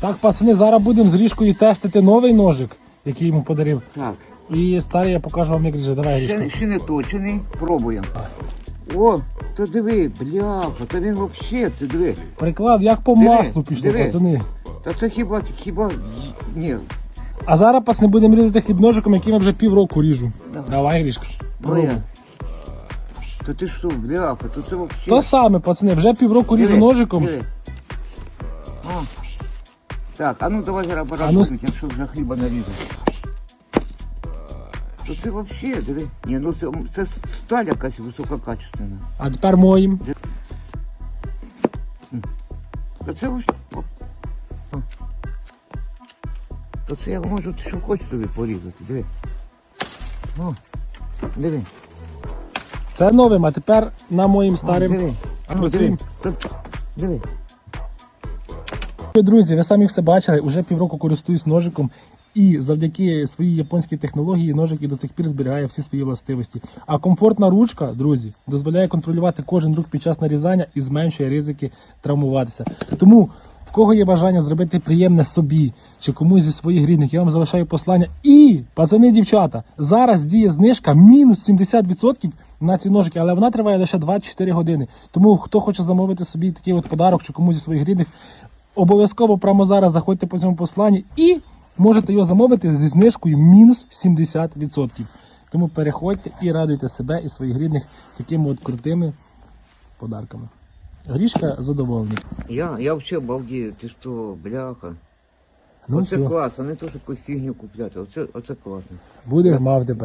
Так, пацани, зараз будемо з ріжкою тестити новий ножик, який йому подарив. Так, І старий я покажу вам, як ріже. Давай ще, ріжку. ще не точений, пробуємо. О, то диви, бляха, то він взагалі, ти диви. Приклав, як по Диви, маслу пішло, диви. пацани. Та це хіба, хіба, ні. А зараз пацани будемо різати хлібножиком, яким я вже півроку ріжу. Давай. Давай, ріжка. Моя. То ти що, бляха, то це взагалі. То саме, пацани, вже півроку ріжу ножиком. Диви. О. Так, а ну давай зараз А ну, якщо вже хліба нарізати. То це взагалі, диви. Ні, ну це, це сталь якась висококачественна. А тепер моїм. Та це ось. О. То це я можу що хочу тобі порізати, диви. О, диви. Це новим, а тепер на моїм О, старим. диви. А ну, диви. Диви. Друзі, ви самі все бачили, уже півроку користуюсь ножиком. І завдяки своїй японській технології ножик і до цих пір зберігає всі свої властивості. А комфортна ручка, друзі, дозволяє контролювати кожен рух під час нарізання і зменшує ризики травмуватися. Тому в кого є бажання зробити приємне собі чи комусь зі своїх рідних, я вам залишаю послання. І, пацани, дівчата, зараз діє знижка мінус 70% на ці ножики, але вона триває лише 24 години. Тому хто хоче замовити собі такий от подарок чи комусь зі своїх рідних, обов'язково прямо зараз заходьте по цьому посланні і можете його замовити зі знижкою мінус 70%. Тому переходьте і радуйте себе і своїх рідних такими от крутими подарками. Грішка задоволений. Я, я взагалі балдію, ти що, бляха. Ну оце все, клас, а не то, що якусь фігню купляти. Оце, оце класно. буде мав тебе.